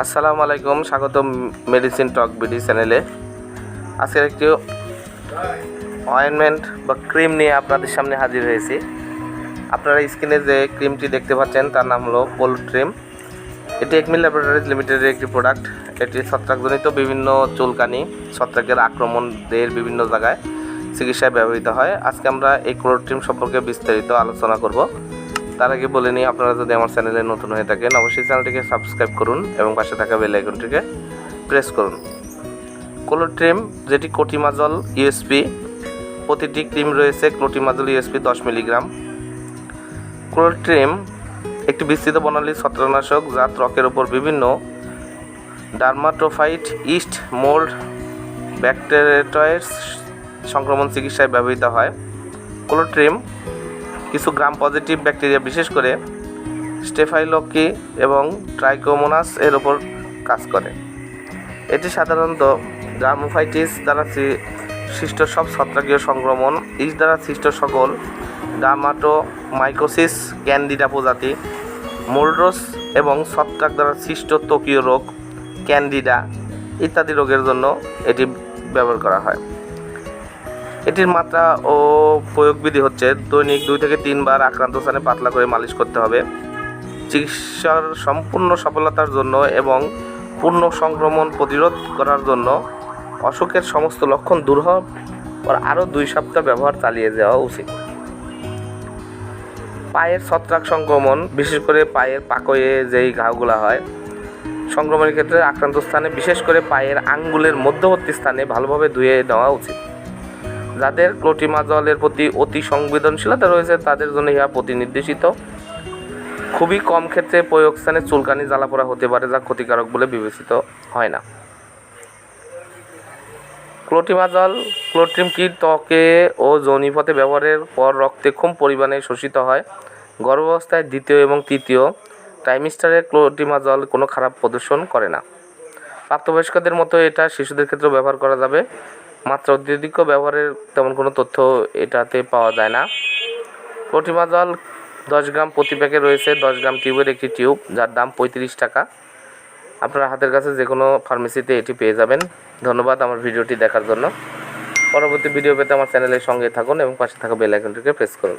আসসালামু আলাইকুম স্বাগত মেডিসিন টক বিডি চ্যানেলে আজকের একটি অয়েনমেন্ট বা ক্রিম নিয়ে আপনাদের সামনে হাজির হয়েছি। আপনারা স্ক্রিনে যে ক্রিমটি দেখতে পাচ্ছেন, তার নাম হলো পোল ক্রিম এটি একমিল ল্যাবরেটরিজ লিমিটেডের একটি প্রোডাক্ট এটি ছত্রাকজনিত বিভিন্ন চুলকানি, ছত্রাকের আক্রমণ দেহের বিভিন্ন জায়গায় চিকিৎসায় ব্যবহৃত হয়। আজকে আমরা এই ক্লোর ক্রিম সম্পর্কে বিস্তারিত আলোচনা করব। তার আগে বলে নিই, আপনারা যদি আমার চ্যানেলে নতুন হয়ে থাকেন, অবশ্যই চ্যানেলটিকে সাবস্ক্রাইব করুন এবং পাশে থাকা বেল আইকনটিকে প্রেস করুন। ক্লোট্রিম যেটি কোটিমাজল ইউএসপি প্রতিটি ক্রিম রয়েছে ক্লোটিমাজল ইউএসপি দশ মিলিগ্রাম ক্লোট্রিম একটি বিস্তৃত বর্ণালী ছত্রনাশক যা ত্বকের ওপর বিভিন্ন ডার্মাটোফাইট ইস্ট মোল্ড ব্যাকটেরিয়েটয়েডস সংক্রমণ চিকিৎসায় ব্যবহৃত হয়। ক্লোট্রিম কিছু গ্রাম পজিটিভ ব্যাকটেরিয়া বিশেষ করে স্টেফাইলকি এবং ট্রাইকোমোনাস এর ওপর কাজ করে। এটি সাধারণত গ্রামোফাইটিস দ্বারা সৃষ্ট সব ছত্রাকীয় সংক্রমণ ইস দ্বারা সৃষ্ট সকল ডার্মাটোমাইকোসিস ক্যান্ডিডা প্রজাতি মোল্ডোস এবং ছত্রাক দ্বারা সৃষ্ট ত্বকীয় রোগ ক্যান্ডিডা ইত্যাদি রোগের জন্য এটি ব্যবহার করা হয়। এটির মাত্রা ও প্রয়োগবিধি হচ্ছে দৈনিক দুই থেকে তিনবার আক্রান্ত স্থানে পাতলা করে মালিশ করতে হবে। চিকিৎসার সম্পূর্ণ সফলতার জন্য এবং পূর্ণ সংক্রমণ প্রতিরোধ করার জন্য অসুখের সমস্ত লক্ষণ দূর হওয়ার আরও দুই সপ্তাহ ব্যবহার চালিয়ে যাওয়া উচিত। পায়ের ছত্রাক সংক্রমণ, বিশেষ করে পায়ের পাকয়ে যেই ঘাগুলা হয়, সংক্রমণের ক্ষেত্রে আক্রান্ত স্থানে বিশেষ করে পায়ের আঙ্গুলের মধ্যবর্তী স্থানে ভালোভাবে ধুয়ে নেওয়া উচিত। যাদের ক্লোটিমাজলের প্রতি অতি সংবেদনশীলতা রয়েছে, তাদের জন্য ইহা প্রতিনির্দেশিত। খুবই কম ক্ষেত্রে প্রয়োগ স্থানে চুলকানি, জ্বালাপোড়া হতে পারে, যা ক্ষতিকারক বলে বিবেচিত হয় না। ক্লোটিমাজল ক্লোট্রিমটি ত্বকে ও যৌনিপথে ব্যবহারের পর রক্তে খুব পরিমাণে শোষিত হয়। গর্ভাবস্থায় দ্বিতীয় এবং তৃতীয় ট্রাইমিস্টারে ক্লোটিমাজল কোনো খারাপ প্রদর্শন করে না। প্রাপ্তবয়স্কদের মতো এটা শিশুদের ক্ষেত্রেও ব্যবহার করা যাবে। মাত্র অত্যধিক ব্যবহারের তেমন কোনো তথ্য এটাতে পাওয়া যায় না। প্রতিমা জল দশ গ্রাম প্রতি প্যাকে রয়েছে। দশ গ্রাম টিউবের একটি টিউব, যার দাম পঁয়ত্রিশ টাকা। আপনার হাতের কাছে যে কোনো ফার্মেসিতে এটি পেয়ে যাবেন। ধন্যবাদ আমার ভিডিওটি দেখার জন্য। পরবর্তী ভিডিও পেতে আমার চ্যানেলের সঙ্গে থাকুন এবং পাশে থাকা বেল আইকনটিকে প্রেস করুন।